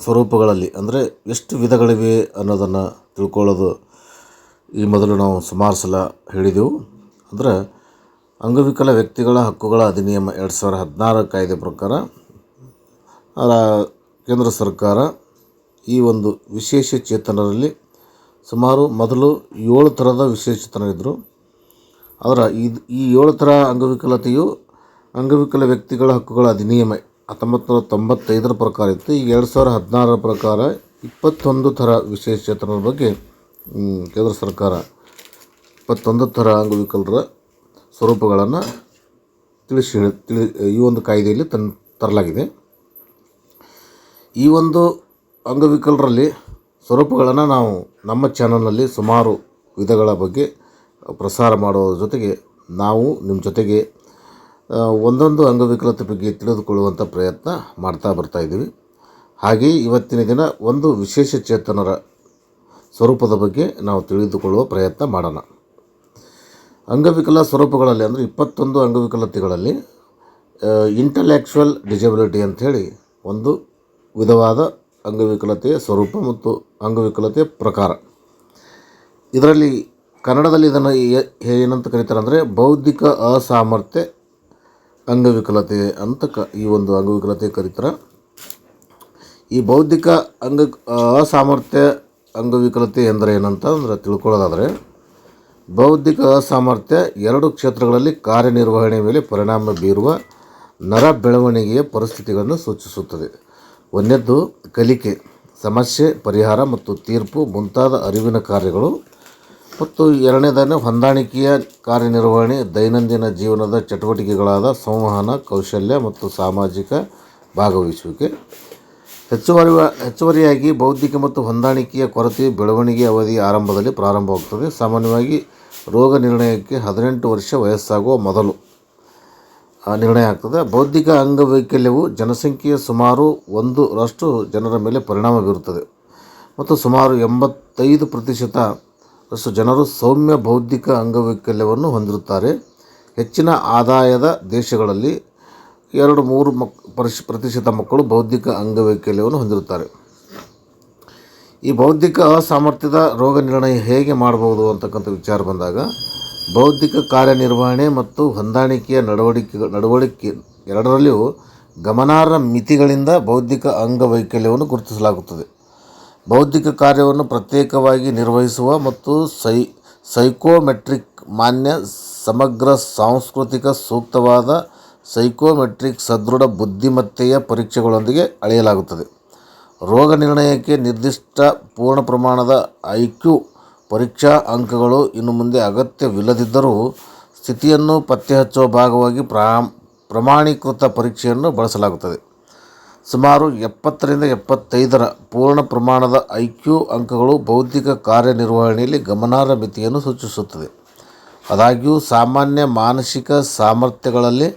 ಸ್ವರೂಪಗಳಲ್ಲಿ ಅಂದರೆ ಎಷ್ಟು ವಿಧಗಳಿವೆ ಅನ್ನೋದನ್ನು ತಿಳ್ಕೊಳ್ಳೋದು ಈ ಮೊದಲು ನಾವು ಸುಮಾರು ಸಲ ಹೇಳಿದೆವು. ಅಂದರೆ ಅಂಗವಿಕಲ ವ್ಯಕ್ತಿಗಳ ಹಕ್ಕುಗಳ ಅಧಿನಿಯಮ ಎರಡು ಸಾವಿರ ಹದಿನಾರು ಕಾಯ್ದೆ ಪ್ರಕಾರ ಕೇಂದ್ರ ಸರ್ಕಾರ ಈ ಒಂದು ವಿಶೇಷ ಚೇತನರಲ್ಲಿ ಸುಮಾರು ಮೊದಲು ಏಳು ಥರದ ವಿಶೇಷ ಚೇತನರಿದ್ದರು ಅದರ ಇದು ಈ ಏಳು ಥರ ಅಂಗವಿಕಲತೆಯು ಅಂಗವಿಕಲ ವ್ಯಕ್ತಿಗಳ ಹಕ್ಕುಗಳ ಅಧಿನಿಯಮ ಹತ್ತೊಂಬತ್ತು ನೂರ ತೊಂಬತ್ತೈದರ ಪ್ರಕಾರ ಇತ್ತು. ಈಗ ಎರಡು ಸಾವಿರ ಹದಿನಾರರ ಪ್ರಕಾರ ಇಪ್ಪತ್ತೊಂದು ಥರ ವಿಶೇಷ ಚೇತನರ ಬಗ್ಗೆ ಕೇಂದ್ರ ಸರ್ಕಾರ ಇಪ್ಪತ್ತೊಂದು ಥರ ಅಂಗವಿಕಲರ ಸ್ವರೂಪಗಳನ್ನು ತಿಳಿಸಿ ತಿಳಿ, ಈ ಒಂದು ಕಾಯ್ದೆಯಲ್ಲಿ ತನ್, ತರಲಾಗಿದೆ. ಈ ಒಂದು ಅಂಗವಿಕಲರಲ್ಲಿ ಸ್ವರೂಪಗಳನ್ನು ನಾವು ನಮ್ಮ ಚಾನಲ್ನಲ್ಲಿ ಸುಮಾರು ವಿಧಗಳ ಬಗ್ಗೆ ಪ್ರಸಾರ ಮಾಡೋದ್ರ ಜೊತೆಗೆ ನಾವು ನಿಮ್ಮ ಜೊತೆಗೆ ಒಂದೊಂದು ಅಂಗವಿಕಲತೆ ಬಗ್ಗೆ ತಿಳಿದುಕೊಳ್ಳುವಂಥ ಪ್ರಯತ್ನ ಮಾಡ್ತಾ ಬರ್ತಾ ಇದ್ದೀವಿ. ಹಾಗೆಯೇ ಇವತ್ತಿನ ದಿನ ಒಂದು ವಿಶೇಷ ಚೇತನರ ಸ್ವರೂಪದ ಬಗ್ಗೆ ನಾವು ತಿಳಿದುಕೊಳ್ಳುವ ಪ್ರಯತ್ನ ಮಾಡೋಣ. ಅಂಗವಿಕಲ ಸ್ವರೂಪಗಳಲ್ಲಿ ಅಂದರೆ ಇಪ್ಪತ್ತೊಂದು ಅಂಗವಿಕಲತೆಗಳಲ್ಲಿ ಇಂಟಲೆಕ್ಚುವಲ್ ಡಿಸಬಿಲಿಟಿ ಅಂಥೇಳಿ ಒಂದು ವಿಧವಾದ ಅಂಗವಿಕಲತೆಯ ಸ್ವರೂಪ ಮತ್ತು ಅಂಗವಿಕಲತೆಯ ಪ್ರಕಾರ. ಇದರಲ್ಲಿ ಕನ್ನಡದಲ್ಲಿ ಇದನ್ನು ಏನಂತ ಕರೀತಾರೆ ಅಂದರೆ ಬೌದ್ಧಿಕ ಅಸಾಮರ್ಥ್ಯ ಅಂಗವಿಕಲತೆ ಅಂತ ಕ, ಈ ಒಂದು ಅಂಗವಿಕಲತೆ ಕರೀತಾರೆ. ಈ ಬೌದ್ಧಿಕ ಅಂಗ ಅಸಾಮರ್ಥ್ಯ ಅಂಗವಿಕಲತೆ ಎಂದರೆ ಏನಂತ ಅಂದರೆ ತಿಳ್ಕೊಳ್ಳೋದಾದರೆ, ಬೌದ್ಧಿಕ ಅಸಾಮರ್ಥ್ಯ ಎರಡು ಕ್ಷೇತ್ರಗಳಲ್ಲಿ ಕಾರ್ಯನಿರ್ವಹಣೆ ಮೇಲೆ ಪರಿಣಾಮ ಬೀರುವ ನರ ಬೆಳವಣಿಗೆಯ ಪರಿಸ್ಥಿತಿಗಳನ್ನು ಸೂಚಿಸುತ್ತದೆ. ಒಂದನೇದ್ದು ಕಲಿಕೆ, ಸಮಸ್ಯೆ, ಪರಿಹಾರ ಮತ್ತು ತೀರ್ಪು ಮುಂತಾದ ಅರಿವಿನ ಕಾರ್ಯಗಳು ಮತ್ತು ಎರಡನೇದನ್ನು ಹೊಂದಾಣಿಕೆಯ ಕಾರ್ಯನಿರ್ವಹಣೆ, ದೈನಂದಿನ ಜೀವನದ ಚಟುವಟಿಕೆಗಳಾದ ಸಂವಹನ, ಕೌಶಲ್ಯ ಮತ್ತು ಸಾಮಾಜಿಕ ಭಾಗವಹಿಸುವಿಕೆ. ಹೆಚ್ಚುವರಿ ಹೆಚ್ಚುವರಿಯಾಗಿ ಬೌದ್ಧಿಕ ಮತ್ತು ಹೊಂದಾಣಿಕೆಯ ಕೊರತೆಯು ಬೆಳವಣಿಗೆ ಅವಧಿ ಆರಂಭದಲ್ಲಿ ಪ್ರಾರಂಭವಾಗುತ್ತದೆ. ಸಾಮಾನ್ಯವಾಗಿ ರೋಗ ನಿರ್ಣಯಕ್ಕೆ ಹದಿನೆಂಟು ವರ್ಷ ವಯಸ್ಸಾಗುವ ಮೊದಲು ನಿರ್ಣಯ ಆಗ್ತದೆ. ಬೌದ್ಧಿಕ ಅಂಗವೈಕಲ್ಯವು ಜನಸಂಖ್ಯೆಯ ಸುಮಾರು ಒಂದು ರಷ್ಟು ಜನರ ಮೇಲೆ ಪರಿಣಾಮ ಬೀರುತ್ತದೆ. ಮತ್ತು ಸುಮಾರು ಎಂಬತ್ತೈದು ಪ್ರತಿಶತ ಅಷ್ಟು ಜನರು ಸೌಮ್ಯ ಬೌದ್ಧಿಕ ಅಂಗವೈಕಲ್ಯವನ್ನು ಹೊಂದಿರುತ್ತಾರೆ. ಹೆಚ್ಚಿನ ಆದಾಯದ ದೇಶಗಳಲ್ಲಿ ಎರಡು ಮೂರು ಮಕ್, ಪರಿಶ್, ಪ್ರತಿಶತ ಮಕ್ಕಳು ಬೌದ್ಧಿಕ ಅಂಗವೈಕಲ್ಯವನ್ನು ಹೊಂದಿರುತ್ತಾರೆ. ಈ ಬೌದ್ಧಿಕ ಅಸಾಮರ್ಥ್ಯದ ರೋಗ ನಿರ್ಣಯ ಹೇಗೆ ಮಾಡಬಹುದು ಅಂತಕ್ಕಂಥ ವಿಚಾರ ಬಂದಾಗ, ಬೌದ್ಧಿಕ ಕಾರ್ಯನಿರ್ವಹಣೆ ಮತ್ತು ಹೊಂದಾಣಿಕೆಯ ನಡವಳಿಕೆ ನಡವಳಿಕೆ ಎರಡರಲ್ಲಿಯೂ ಗಮನಾರ್ಹ ಮಿತಿಗಳಿಂದ ಬೌದ್ಧಿಕ ಅಂಗವೈಕಲ್ಯವನ್ನು ಗುರುತಿಸಲಾಗುತ್ತದೆ. ಬೌದ್ಧಿಕ ಕಾರ್ಯವನ್ನು ಪ್ರತ್ಯೇಕವಾಗಿ ನಿರ್ವಹಿಸುವ ಮತ್ತು ಸೈ, ಸೈಕೋಮೆಟ್ರಿಕ್ ಮಾನ್ಯ ಸಮಗ್ರ ಸಾಂಸ್ಕೃತಿಕ ಸೂಕ್ತವಾದ ಸೈಕೋಮೆಟ್ರಿಕ್ ಸದೃಢ ಬುದ್ಧಿಮತ್ತೆಯ ಪರೀಕ್ಷೆಗಳೊಂದಿಗೆ ಅಳೆಯಲಾಗುತ್ತದೆ. ರೋಗ ನಿರ್ಣಯಕ್ಕೆ ನಿರ್ದಿಷ್ಟ ಪೂರ್ಣ ಪ್ರಮಾಣದ ಐ ಕ್ಯೂ ಪರೀಕ್ಷಾ ಅಂಕಗಳು ಇನ್ನು ಮುಂದೆ ಅಗತ್ಯವಿಲ್ಲದಿದ್ದರೂ ಸ್ಥಿತಿಯನ್ನು ಪತ್ತೆಹಚ್ಚುವ ಭಾಗವಾಗಿ ಪ್ರಾ, ಪ್ರಮಾಣೀಕೃತ ಪರೀಕ್ಷೆಯನ್ನು ಬಳಸಲಾಗುತ್ತದೆ. ಸುಮಾರು ಎಪ್ಪತ್ತರಿಂದ ಎಪ್ಪತ್ತೈದರ ಪೂರ್ಣ ಪ್ರಮಾಣದ ಐ ಕ್ಯೂ ಅಂಕಗಳು ಬೌದ್ಧಿಕ ಕಾರ್ಯನಿರ್ವಹಣೆಯಲ್ಲಿ ಗಮನಾರ್ಹ ಮಿತಿಯನ್ನು ಸೂಚಿಸುತ್ತದೆ. ಆದಾಗ್ಯೂ, ಸಾಮಾನ್ಯ ಮಾನಸಿಕ ಸಾಮರ್ಥ್ಯಗಳಲ್ಲಿ,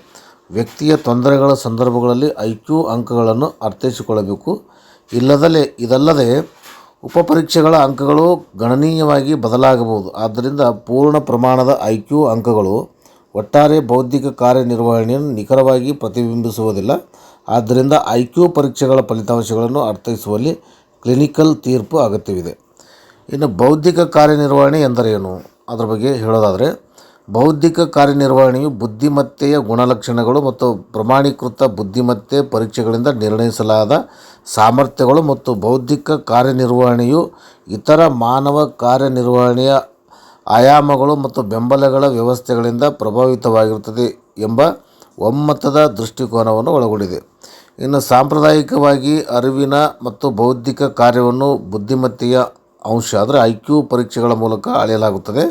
ವ್ಯಕ್ತಿಯ ತೊಂದರೆಗಳ ಸಂದರ್ಭಗಳಲ್ಲಿ ಐ ಕ್ಯೂ ಅಂಕಗಳನ್ನು ಅರ್ಥೈಸಿಕೊಳ್ಳಬೇಕು. ಇಲ್ಲದಲೇ, ಇದಲ್ಲದೆ ಉಪಪರೀಕ್ಷೆಗಳ ಅಂಕಗಳು ಗಣನೀಯವಾಗಿ ಬದಲಾಗಬಹುದು. ಆದ್ದರಿಂದ ಪೂರ್ಣ ಪ್ರಮಾಣದ ಐ ಕ್ಯೂ ಅಂಕಗಳು ಒಟ್ಟಾರೆ ಬೌದ್ಧಿಕ ಕಾರ್ಯನಿರ್ವಹಣೆಯನ್ನು ನಿಖರವಾಗಿ ಪ್ರತಿಬಿಂಬಿಸುವುದಿಲ್ಲ. ಆದ್ದರಿಂದ ಐ ಕ್ಯೂ ಪರೀಕ್ಷೆಗಳ ಫಲಿತಾಂಶಗಳನ್ನು ಅರ್ಥೈಸುವಲ್ಲಿ ಕ್ಲಿನಿಕಲ್ ತೀರ್ಪು ಅಗತ್ಯವಿದೆ. ಇನ್ನು ಬೌದ್ಧಿಕ ಕಾರ್ಯನಿರ್ವಹಣೆ ಎಂದರೇನು? ಅದರ ಬಗ್ಗೆ ಹೇಳೋದಾದರೆ, ಬೌದ್ಧಿಕ ಕಾರ್ಯನಿರ್ವಹಣೆಯು ಬುದ್ಧಿಮತ್ತೆಯ ಗುಣಲಕ್ಷಣಗಳು ಮತ್ತು ಪ್ರಮಾಣೀಕೃತ ಬುದ್ಧಿಮತ್ತೆ ಪರೀಕ್ಷೆಗಳಿಂದ ನಿರ್ಣಯಿಸಲಾದ ಸಾಮರ್ಥ್ಯಗಳು ಮತ್ತು ಬೌದ್ಧಿಕ ಕಾರ್ಯನಿರ್ವಹಣೆಯು ಇತರ ಮಾನವ ಕಾರ್ಯನಿರ್ವಹಣೆಯ ಆಯಾಮಗಳು ಮತ್ತು ಬೆಂಬಲಗಳ ವ್ಯವಸ್ಥೆಗಳಿಂದ ಪ್ರಭಾವಿತವಾಗಿರುತ್ತದೆ ಎಂಬ ಒಮ್ಮತದ ದೃಷ್ಟಿಕೋನವನ್ನು ಒಳಗೊಂಡಿದೆ. ಇನ್ನು ಸಾಂಪ್ರದಾಯಿಕವಾಗಿ ಅರಿವಿನ ಮತ್ತು ಬೌದ್ಧಿಕ ಕಾರ್ಯವನ್ನು ಬುದ್ಧಿಮತ್ತೆಯ ಅಂಶ, ಅಂದರೆ ಐ ಕ್ಯೂ ಪರೀಕ್ಷೆಗಳ ಮೂಲಕ ಅಳೆಯಲಾಗುತ್ತದೆ.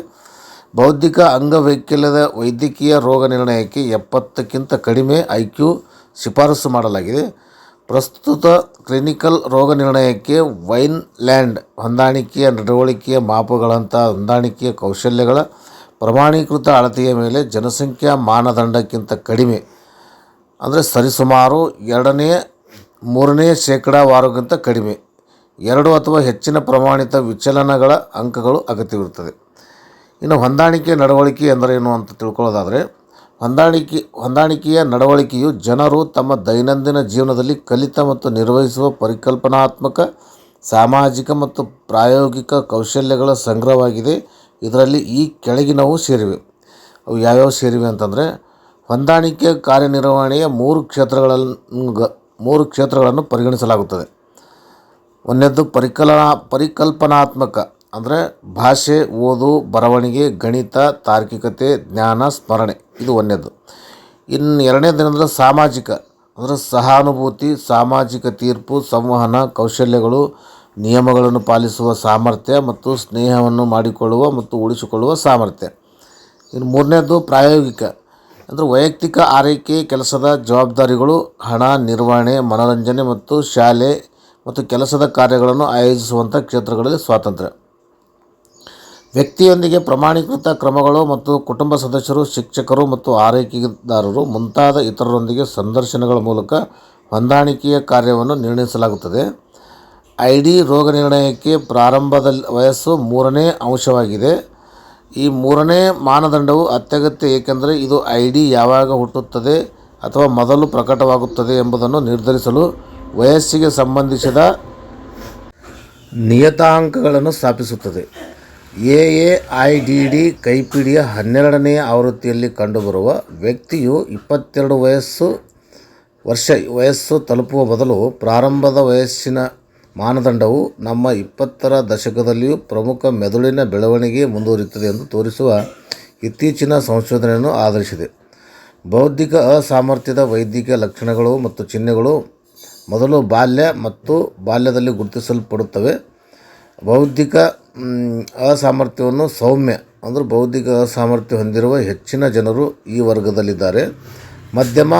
ಬೌದ್ಧಿಕ ಅಂಗವೈಕಲ್ಯದ ವೈದ್ಯಕೀಯ ರೋಗ ನಿರ್ಣಯಕ್ಕೆ ಎಪ್ಪತ್ತಕ್ಕಿಂತ ಕಡಿಮೆ ಐ ಕ್ಯೂ ಶಿಫಾರಸು ಮಾಡಲಾಗಿದೆ. ಪ್ರಸ್ತುತ ಕ್ಲಿನಿಕಲ್ ರೋಗನಿರ್ಣಯಕ್ಕೆ ವೈನ್ ಲ್ಯಾಂಡ್ ಹೊಂದಾಣಿಕೆಯ ನಡವಳಿಕೆಯ ಮಾಪುಗಳಂಥ ಹೊಂದಾಣಿಕೆಯ ಕೌಶಲ್ಯಗಳ ಪ್ರಮಾಣೀಕೃತ ಅಳತೆಯ ಮೇಲೆ ಜನಸಂಖ್ಯಾ ಮಾನದಂಡಕ್ಕಿಂತ ಕಡಿಮೆ, ಅಂದರೆ ಸರಿಸುಮಾರು ಎರಡನೇ, ಮೂರನೇ ಶೇಕಡಾವಾರುಗಿಂತ ಕಡಿಮೆ. ಎರಡು ಅಥವಾ ಹೆಚ್ಚಿನ ಪ್ರಮಾಣಿತ ವಿಚಲನಗಳ ಅಂಕಗಳು ಅಗತ್ಯವಿರುತ್ತದೆ. ಇನ್ನು ಹೊಂದಾಣಿಕೆ ನಡವಳಿಕೆ ಎಂದರೇನು ಅಂತ ತಿಳ್ಕೊಳ್ಳೋದಾದರೆ, ಹೊಂದಾಣಿಕೆ, ಹೊಂದಾಣಿಕೆಯ ನಡವಳಿಕೆಯು ಜನರು ತಮ್ಮ ದೈನಂದಿನ ಜೀವನದಲ್ಲಿ ಕಲಿತ ಮತ್ತು ನಿರ್ವಹಿಸುವ ಪರಿಕಲ್ಪನಾತ್ಮಕ, ಸಾಮಾಜಿಕ ಮತ್ತು ಪ್ರಾಯೋಗಿಕ ಕೌಶಲ್ಯಗಳ ಸಂಗ್ರಹವಾಗಿದೆ. ಇದರಲ್ಲಿ ಈ ಕೆಳಗಿನವು ಸೇರಿವೆ. ಅವು ಯಾವ್ಯಾವ ಸೇರಿವೆ ಅಂತಂದರೆ, ಹೊಂದಾಣಿಕೆ ಕಾರ್ಯನಿರ್ವಹಣೆಯ ಮೂರು ಕ್ಷೇತ್ರಗಳನ್ನು ಮೂರು ಕ್ಷೇತ್ರಗಳನ್ನು ಪರಿಗಣಿಸಲಾಗುತ್ತದೆ. ಒಂದನೇದ್ದು ಪರಿಕಲನಾ, ಪರಿಕಲ್ಪನಾತ್ಮಕ, ಅಂದರೆ ಭಾಷೆ, ಓದು, ಬರವಣಿಗೆ, ಗಣಿತ, ತಾರ್ಕಿಕತೆ, ಜ್ಞಾನ, ಸ್ಮರಣೆ, ಇದು ಒಂದನೇದು ಇನ್ನು ಎರಡನೇದೇನೆಂದರೆ ಸಾಮಾಜಿಕ, ಅಂದರೆ ಸಹಾನುಭೂತಿ, ಸಾಮಾಜಿಕ ತೀರ್ಪು, ಸಂವಹನ, ಕೌಶಲ್ಯಗಳು ನಿಯಮಗಳನ್ನು ಪಾಲಿಸುವ ಸಾಮರ್ಥ್ಯ ಮತ್ತು ಸ್ನೇಹವನ್ನು ಮಾಡಿಕೊಳ್ಳುವ ಮತ್ತು ಉಳಿಸಿಕೊಳ್ಳುವ ಸಾಮರ್ಥ್ಯ. ಇನ್ನು ಮೂರನೇದು ಪ್ರಾಯೋಗಿಕ, ಅಂದರೆ ವೈಯಕ್ತಿಕ ಆರೈಕೆ ಕೆಲಸದ ಜವಾಬ್ದಾರಿಗಳು, ಹಣ, ನಿರ್ವಹಣೆ, ಮನೋರಂಜನೆ ಮತ್ತು ಶಾಲೆ ಮತ್ತು ಕೆಲಸದ ಕಾರ್ಯಗಳನ್ನು ಆಯೋಜಿಸುವಂಥ ಕ್ಷೇತ್ರಗಳಲ್ಲಿ ಸ್ವಾತಂತ್ರ್ಯ. ವ್ಯಕ್ತಿಯೊಂದಿಗೆ ಪ್ರಮಾಣೀಕೃತ ಕ್ರಮಗಳು ಮತ್ತು ಕುಟುಂಬ ಸದಸ್ಯರು, ಶಿಕ್ಷಕರು ಮತ್ತು ಆರೈಕೆದಾರರು ಮುಂತಾದ ಇತರರೊಂದಿಗೆ ಸಂದರ್ಶನಗಳ ಮೂಲಕ ಹೊಂದಾಣಿಕೆಯ ಕಾರ್ಯವನ್ನು ನಿರ್ಣಯಿಸಲಾಗುತ್ತದೆ. ಐ ಡಿ ರೋಗ ನಿರ್ಣಯಕ್ಕೆ ಪ್ರಾರಂಭದಲ್ಲಿ ವಯಸ್ಸು ಮೂರನೇ ಅಂಶವಾಗಿದೆ. ಈ ಮೂರನೇ ಮಾನದಂಡವು ಅತ್ಯಗತ್ಯ, ಏಕೆಂದರೆ ಇದು ಐ ಡಿ ಯಾವಾಗ ಹುಟ್ಟುತ್ತದೆ ಅಥವಾ ಮೊದಲು ಪ್ರಕಟವಾಗುತ್ತದೆ ಎಂಬುದನ್ನು ನಿರ್ಧರಿಸಲು ವಯಸ್ಸಿಗೆ ಸಂಬಂಧಿಸಿದ ನಿಯತಾಂಕಗಳನ್ನು ಸ್ಥಾಪಿಸುತ್ತದೆ. A A I D D ಕೈಪಿಡಿಯ ಹನ್ನೆರಡನೆಯ ಆವೃತ್ತಿಯಲ್ಲಿ ಕಂಡುಬರುವ ವ್ಯಕ್ತಿಯು ಇಪ್ಪತ್ತೆರಡು ವಯಸ್ಸು ವರ್ಷ, ವಯಸ್ಸು ತಲುಪುವ ಬದಲು ಪ್ರಾರಂಭದ ವಯಸ್ಸಿನ ಮಾನದಂಡವು ನಮ್ಮ ಇಪ್ಪತ್ತರ ದಶಕದಲ್ಲಿಯೂ ಪ್ರಮುಖ ಮೆದುಳಿನ ಬೆಳವಣಿಗೆ ಮುಂದುವರಿಯುತ್ತದೆ ಎಂದು ತೋರಿಸುವ ಇತ್ತೀಚಿನ ಸಂಶೋಧನೆಯನ್ನು ಆಧರಿಸಿದೆ. ಬೌದ್ಧಿಕ ಅಸಾಮರ್ಥ್ಯದ ವೈದ್ಯಕೀಯ ಲಕ್ಷಣಗಳು ಮತ್ತು ಚಿಹ್ನೆಗಳು ಮೊದಲು ಬಾಲ್ಯ ಮತ್ತು ಬಾಲ್ಯದಲ್ಲಿ ಗುರುತಿಸಲ್ಪಡುತ್ತವೆ. ಬೌದ್ಧಿಕ ಅಸಾಮರ್ಥ್ಯವನ್ನು ಸೌಮ್ಯ ಅಂದರೆ ಬೌದ್ಧಿಕ ಅಸಾಮರ್ಥ್ಯ ಹೊಂದಿರುವ ಹೆಚ್ಚಿನ ಜನರು ಈ ವರ್ಗದಲ್ಲಿದ್ದಾರೆ. ಮಧ್ಯಮ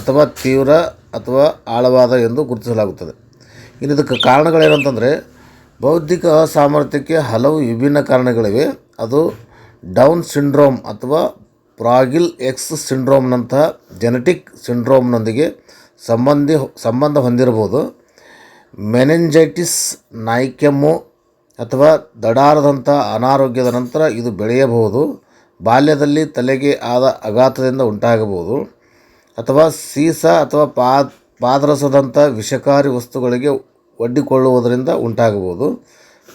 ಅಥವಾ ತೀವ್ರ ಅಥವಾ ಆಳವಾದ ಎಂದು ಗುರುತಿಸಲಾಗುತ್ತದೆ. ಇನ್ನು ಇದಕ್ಕೆ ಕಾರಣಗಳೇನಂತಂದರೆ ಬೌದ್ಧಿಕ ಅಸಾಮರ್ಥ್ಯಕ್ಕೆ ಹಲವು ವಿಭಿನ್ನ ಕಾರಣಗಳಿವೆ. ಅದು ಡೌನ್ ಸಿಂಡ್ರೋಮ್ ಅಥವಾ ಪ್ರಾಗಿಲ್ ಎಕ್ಸ್ ಸಿಂಡ್ರೋಮ್ನಂತಹ ಜೆನೆಟಿಕ್ ಸಿಂಡ್ರೋಮ್ನೊಂದಿಗೆ ಸಂಬಂಧಿ ಸಂಬಂಧ ಹೊಂದಿರಬಹುದು. ಮೆನೆಂಜೈಟಿಸ್ ನಾಯ್ಕೆಮ್ಮು ಅಥವಾ ದಡಾರದಂಥ ಅನಾರೋಗ್ಯದ ನಂತರ ಇದು ಬೆಳೆಯಬಹುದು. ಬಾಲ್ಯದಲ್ಲಿ ತಲೆಗೆ ಆದ ಆಘಾತದಿಂದ ಉಂಟಾಗಬಹುದು. ಅಥವಾ ಸೀಸ ಅಥವಾ ಪಾದ ಪಾದರಸದಂಥ ವಿಷಕಾರಿ ವಸ್ತುಗಳಿಗೆ ಒಡ್ಡಿಕೊಳ್ಳುವುದರಿಂದ ಉಂಟಾಗಬಹುದು.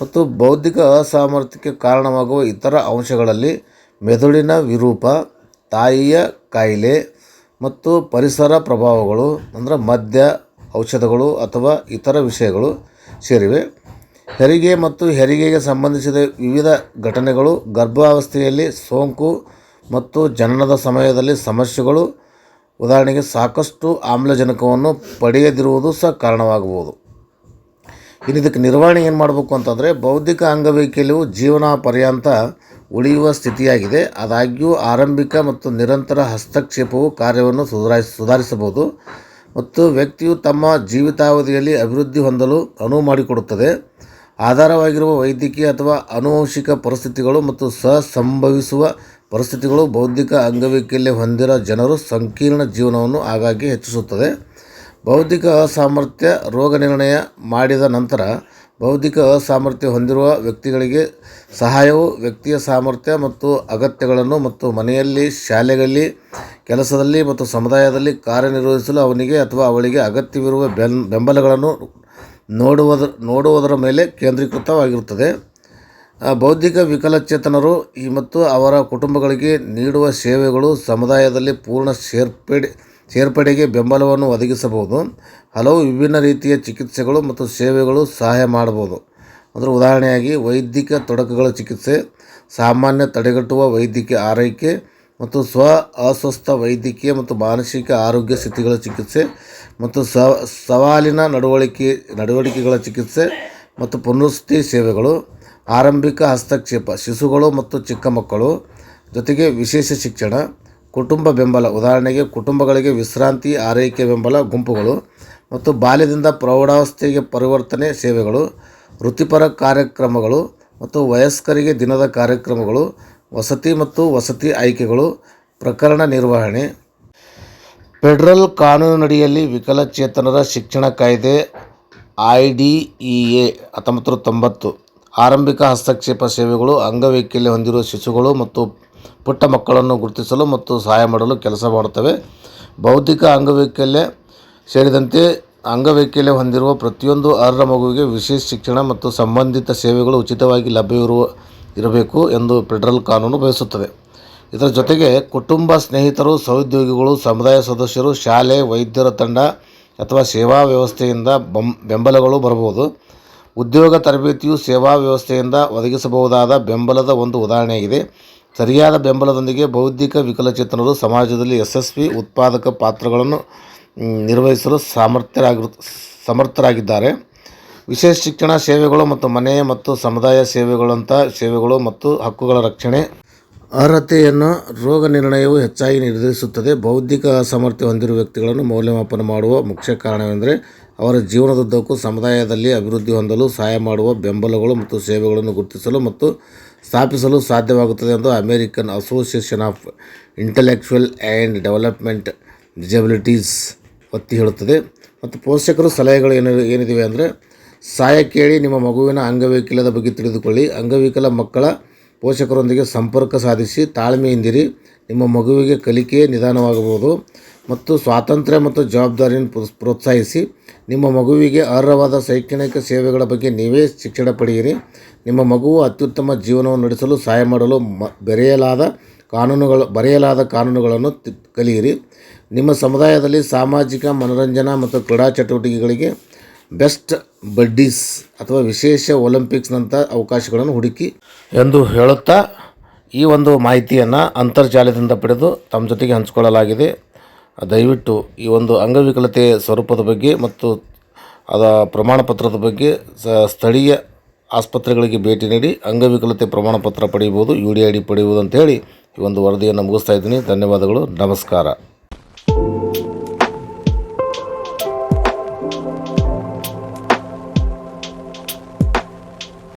ಮತ್ತು ಬೌದ್ಧಿಕ ಅಸಾಮರ್ಥ್ಯಕ್ಕೆ ಕಾರಣವಾಗುವ ಇತರ ಅಂಶಗಳಲ್ಲಿ ಮೆದುಳಿನ ವಿರೂಪ, ತಾಯಿಯ ಕಾಯಿಲೆ ಮತ್ತು ಪರಿಸರ ಪ್ರಭಾವಗಳು, ಅಂದರೆ ಮದ್ಯ, ಔಷಧಗಳು ಅಥವಾ ಇತರ ವಿಷಯಗಳು ಸೇರಿವೆ. ಹೆರಿಗೆ ಮತ್ತು ಹೆರಿಗೆಗೆ ಸಂಬಂಧಿಸಿದ ವಿವಿಧ ಘಟನೆಗಳು ಗರ್ಭಾವಸ್ಥೆಯಲ್ಲಿ ಸೋಂಕು ಮತ್ತು ಜನನದ ಸಮಯದಲ್ಲಿ ಸಮಸ್ಯೆಗಳು. ಉದಾಹರಣೆಗೆ ಸಾಕಷ್ಟು ಆಮ್ಲಜನಕವನ್ನು ಪಡೆಯದಿರುವುದು ಸಹ ಕಾರಣವಾಗಬಹುದು. ಇನ್ನು ಇದಕ್ಕೆ ನಿರ್ವಹಣೆ ಏನು ಮಾಡಬೇಕು ಅಂತಂದರೆ ಬೌದ್ಧಿಕ ಅಂಗವೈಕಲ್ಯವು ಜೀವನ ಪರ್ಯಂತ ಉಳಿಯುವ ಸ್ಥಿತಿಯಾಗಿದೆ. ಆದಾಗ್ಯೂ ಆರಂಭಿಕ ಮತ್ತು ನಿರಂತರ ಹಸ್ತಕ್ಷೇಪವು ಕಾರ್ಯವನ್ನು ಸುಧಾರಿಸ, ಸುಧಾರಿಸಬಹುದು. ಮತ್ತು ವ್ಯಕ್ತಿಯು ತಮ್ಮ ಜೀವಿತಾವಧಿಯಲ್ಲಿ ಅಭಿವೃದ್ಧಿ ಹೊಂದಲು ಅನುವು ಮಾಡಿಕೊಡುತ್ತದೆ. ಆಧಾರವಾಗಿರುವ ವೈದ್ಯಕೀಯ ಅಥವಾ ಆನುವಂಶಿಕ ಪರಿಸ್ಥಿತಿಗಳು ಮತ್ತು ಸಹ ಸಂಭವಿಸುವ ಪರಿಸ್ಥಿತಿಗಳು ಬೌದ್ಧಿಕ ಅಂಗವೈಕಲ್ಯ ಹೊಂದಿರೋ ಜನರು ಸಂಕೀರ್ಣ ಜೀವನವನ್ನು ಆಗಾಗ್ಗೆ ಹೆಚ್ಚಿಸುತ್ತದೆ. ಬೌದ್ಧಿಕ ಅಸಾಮರ್ಥ್ಯ ರೋಗ ನಿರ್ಣಯ ಮಾಡಿದ ನಂತರ ಬೌದ್ಧಿಕ ಅಸಾಮರ್ಥ್ಯ ಹೊಂದಿರುವ ವ್ಯಕ್ತಿಗಳಿಗೆ ಸಹಾಯವು ವ್ಯಕ್ತಿಯ ಸಾಮರ್ಥ್ಯ ಮತ್ತು ಅಗತ್ಯಗಳನ್ನು ಮತ್ತು ಮನೆಯಲ್ಲಿ, ಶಾಲೆಯಲ್ಲಿ, ಕೆಲಸದಲ್ಲಿ ಮತ್ತು ಸಮುದಾಯದಲ್ಲಿ ಕಾರ್ಯನಿರ್ವಹಿಸಲು ಅವನಿಗೆ ಅಥವಾ ಅವಳಿಗೆ ಅಗತ್ಯವಿರುವ ಬೆನ್, ಬೆಂಬಲಗಳನ್ನು ನೋಡುವುದರ ನೋಡುವುದರ ಮೇಲೆ ಕೇಂದ್ರೀಕೃತವಾಗಿರುತ್ತದೆ. ಬೌದ್ಧಿಕ ವಿಕಲಚೇತನರು ಈ ಮತ್ತು ಅವರ ಕುಟುಂಬಗಳಿಗೆ ನೀಡುವ ಸೇವೆಗಳು ಸಮುದಾಯದಲ್ಲಿ ಪೂರ್ಣ ಸೇರ್ಪಡೆ ಸೇರ್ಪಡೆಗೆ ಬೆಂಬಲವನ್ನು ಒದಗಿಸಬಹುದು. ಹಲವು ವಿಭಿನ್ನ ರೀತಿಯ ಚಿಕಿತ್ಸೆಗಳು ಮತ್ತು ಸೇವೆಗಳು ಸಹಾಯ ಮಾಡಬಹುದು. ಅಂದರೆ ಉದಾಹರಣೆಯಾಗಿ ವೈದ್ಯಕೀಯ ತೊಡಕುಗಳ ಚಿಕಿತ್ಸೆ, ಸಾಮಾನ್ಯ ತಡೆಗಟ್ಟುವ ವೈದ್ಯಕೀಯ ಆರೈಕೆ ಮತ್ತು ಸ್ವ ಅಸ್ವಸ್ಥ ವೈದ್ಯಕೀಯ ಮತ್ತು ಮಾನಸಿಕ ಆರೋಗ್ಯ ಸ್ಥಿತಿಗಳ ಚಿಕಿತ್ಸೆ ಮತ್ತು ಸವಾಲಿನ ನಡವಳಿಕೆ, ನಡವಳಿಕೆಗಳ ಚಿಕಿತ್ಸೆ ಮತ್ತು ಪುನರ್ವಸತಿ ಸೇವೆಗಳು, ಆರಂಭಿಕ ಹಸ್ತಕ್ಷೇಪ, ಶಿಶುಗಳು ಮತ್ತು ಚಿಕ್ಕ ಮಕ್ಕಳು, ಜೊತೆಗೆ ವಿಶೇಷ ಶಿಕ್ಷಣ ಕುಟುಂಬ ಬೆಂಬಲ. ಉದಾಹರಣೆಗೆ, ಕುಟುಂಬಗಳಿಗೆ ವಿಶ್ರಾಂತಿ, ಆರೈಕೆ ಬೆಂಬಲ, ಗುಂಪುಗಳು ಮತ್ತು ಬಾಲ್ಯದಿಂದ ಪ್ರೌಢಾವಸ್ಥೆಗೆ ಪರಿವರ್ತನೆ ಸೇವೆಗಳು, ವೃತ್ತಿಪರ ಕಾರ್ಯಕ್ರಮಗಳು ಮತ್ತು ವಯಸ್ಕರಿಗೆ ದಿನದ ಕಾರ್ಯಕ್ರಮಗಳು, ವಸತಿ ಮತ್ತು ವಸತಿ ಆಯ್ಕೆಗಳು, ಪ್ರಕರಣ ನಿರ್ವಹಣೆ. ಫೆಡರಲ್ ಕಾನೂನಿನಡಿಯಲ್ಲಿ ವಿಕಲಚೇತನರ ಶಿಕ್ಷಣ ಕಾಯ್ದೆ ಐ ಡಿ ಇ ಎ ಹತ್ತೊಂಬತ್ತು ತೊಂಬತ್ತು. ಆರಂಭಿಕ ಹಸ್ತಕ್ಷೇಪ ಸೇವೆಗಳು, ಅಂಗವೈಕಲ್ಯ ಹೊಂದಿರುವ ಶಿಶುಗಳು ಮತ್ತು ಪುಟ್ಟ ಮಕ್ಕಳನ್ನು ಗುರುತಿಸಲು ಮತ್ತು ಸಹಾಯ ಮಾಡಲು ಕೆಲಸ ಮಾಡುತ್ತವೆ. ಬೌದ್ಧಿಕ ಅಂಗವೈಕಲ್ಯ ಸೇರಿದಂತೆ ಅಂಗವೈಕಲ್ಯ ಹೊಂದಿರುವ ಪ್ರತಿಯೊಂದು ಅರ್ಹ ಮಗುವಿಗೆ ವಿಶೇಷ ಶಿಕ್ಷಣ ಮತ್ತು ಸಂಬಂಧಿತ ಸೇವೆಗಳು ಉಚಿತವಾಗಿ ಲಭ್ಯವಿರುವ, ಇರಬೇಕು ಎಂದು ಫೆಡರಲ್ ಕಾನೂನು ಬಯಸುತ್ತದೆ. ಇದರ ಜೊತೆಗೆ ಕುಟುಂಬ ಸ್ನೇಹಿತರು, ಸಹೋದ್ಯೋಗಿಗಳು, ಸಮುದಾಯ ಸದಸ್ಯರು, ಶಾಲೆ, ವೈದ್ಯರ ತಂಡ ಅಥವಾ ಸೇವಾ ವ್ಯವಸ್ಥೆಯಿಂದ ಬೆಂಬಲಗಳು ಬರಬಹುದು. ಉದ್ಯೋಗ ತರಬೇತಿಯು ಸೇವಾ ವ್ಯವಸ್ಥೆಯಿಂದ ಒದಗಿಸಬಹುದಾದ ಬೆಂಬಲದ ಒಂದು ಉದಾಹರಣೆಯಾಗಿದೆ. ಸರಿಯಾದ ಬೆಂಬಲದೊಂದಿಗೆ ಬೌದ್ಧಿಕ ವಿಕಲಚೇತನರು ಸಮಾಜದಲ್ಲಿ ಯಶಸ್ವಿ ಉತ್ಪಾದಕ ಪಾತ್ರಗಳನ್ನು ನಿರ್ವಹಿಸಲು ಸಾಮರ್ಥ್ಯರಾಗಿರು, ಸಮರ್ಥರಾಗಿದ್ದಾರೆ. ವಿಶೇಷ ಶಿಕ್ಷಣ ಸೇವೆಗಳು ಮತ್ತು ಮನೆ ಮತ್ತು ಸಮುದಾಯ ಸೇವೆಗಳಂಥ ಸೇವೆಗಳು ಮತ್ತು ಹಕ್ಕುಗಳ ರಕ್ಷಣೆ. ಅರ್ಹತೆಯನ್ನು, ರೋಗ ನಿರ್ಣಯವು ಹೆಚ್ಚಾಗಿ ನಿರ್ಧರಿಸುತ್ತದೆ. ಬೌದ್ಧಿಕ ಅಸಮರ್ಥ್ಯ ಹೊಂದಿರುವ ವ್ಯಕ್ತಿಗಳನ್ನು ಮೌಲ್ಯಮಾಪನ ಮಾಡುವ ಮುಖ್ಯ ಕಾರಣವೆಂದರೆ ಅವರ ಜೀವನದುದ್ದಕ್ಕೂ ಸಮುದಾಯದಲ್ಲಿ ಅಭಿವೃದ್ಧಿ ಹೊಂದಲು, ಸಹಾಯ ಮಾಡುವ ಬೆಂಬಲಗಳು ಮತ್ತು ಸೇವೆಗಳನ್ನು ಗುರುತಿಸಲು ಮತ್ತು ಸ್ಥಾಪಿಸಲು ಸಾಧ್ಯವಾಗುತ್ತದೆ ಎಂದು American Association of Intellectual and Development Disabilities ಒತ್ತಿ ಹೇಳುತ್ತದೆ. ಮತ್ತು ಪೋಷಕರು ಸಲಹೆಗಳು ಏನು ಏನಿವೆ ಅಂದರೆ ಸಹಾಯ ಕೇಳಿ ನಿಮ್ಮ ಮಗುವಿನ ಅಂಗವೈಕಲ್ಯದ ಬಗ್ಗೆ ತಿಳಿದುಕೊಳ್ಳಿ. ಅಂಗವಿಕಲ ಮಕ್ಕಳ ಪೋಷಕರೊಂದಿಗೆ ಸಂಪರ್ಕ ಸಾಧಿಸಿ ತಾಳ್ಮೆಯಿಂದಿರಿ ನಿಮ್ಮ ಮಗುವಿಗೆ ಕಲಿಕೆ ನಿಧಾನವಾಗಬಹುದು. ಮತ್ತು ಸ್ವಾತಂತ್ರ್ಯ ಮತ್ತು ಜವಾಬ್ದಾರಿಯನ್ನು ಪ್ರೋತ್ಸ- ಪ್ರೋತ್ಸಾಹಿಸಿ. ನಿಮ್ಮ ಮಗುವಿಗೆ ಅರ್ಹವಾದ ಶೈಕ್ಷಣಿಕ ಸೇವೆಗಳ ಬಗ್ಗೆ ನೀವೇ ಶಿಕ್ಷಣ ಪಡೆಯಿರಿ. ನಿಮ್ಮ ಮಗುವು ಅತ್ಯುತ್ತಮ ಜೀವನವನ್ನು ನಡೆಸಲು ಸಹಾಯ ಮಾಡಲು ಮ, ಬೆರೆಯಲಾದ ಕಾನೂನುಗಳು, ಬರೆಯಲಾದ ಕಾನೂನುಗಳನ್ನು ಕಲಿಯಿರಿ. ನಿಮ್ಮ ಸಮುದಾಯದಲ್ಲಿ ಸಾಮಾಜಿಕ ಮನೋರಂಜನಾ ಮತ್ತು ಕ್ರೀಡಾ ಚಟುವಟಿಕೆಗಳಿಗೆ ಬೆಸ್ಟ್ ಬಡ್ಡೀಸ್ ಅಥವಾ ವಿಶೇಷ ಒಲಿಂಪಿಕ್ಸ್ನಂಥ ಅವಕಾಶಗಳನ್ನು ಹುಡುಕಿ ಎಂದು ಹೇಳುತ್ತಾ ಈ ಒಂದು ಮಾಹಿತಿಯನ್ನು ಅಂತರ್ಜಾಲದಿಂದ ಪಡೆದು ತಮ್ಮ ಜೊತೆಗೆ ಹಂಚಿಕೊಳ್ಳಲಾಗಿದೆ. ದಯವಿಟ್ಟು ಈ ಒಂದು ಅಂಗವಿಕಲತೆ ಸ್ವರೂಪದ ಬಗ್ಗೆ ಮತ್ತು ಅದರ ಪ್ರಮಾಣ ಪತ್ರದ ಬಗ್ಗೆ ಸ ಸ್ಥಳೀಯ ಆಸ್ಪತ್ರೆಗಳಿಗೆ ಭೇಟಿ ನೀಡಿ ಅಂಗವಿಕಲತೆ ಪ್ರಮಾಣ ಪತ್ರ ಪಡೆಯಬಹುದು ಯು ಡಿ ಐ ಡಿ ಪಡೆಯುವುದು ಅಂತೇಳಿ ಈ ಒಂದು ವರದಿಯನ್ನು ಮುಗಿಸ್ತಾ ಇದ್ದೀನಿ. ಧನ್ಯವಾದಗಳು. ನಮಸ್ಕಾರ.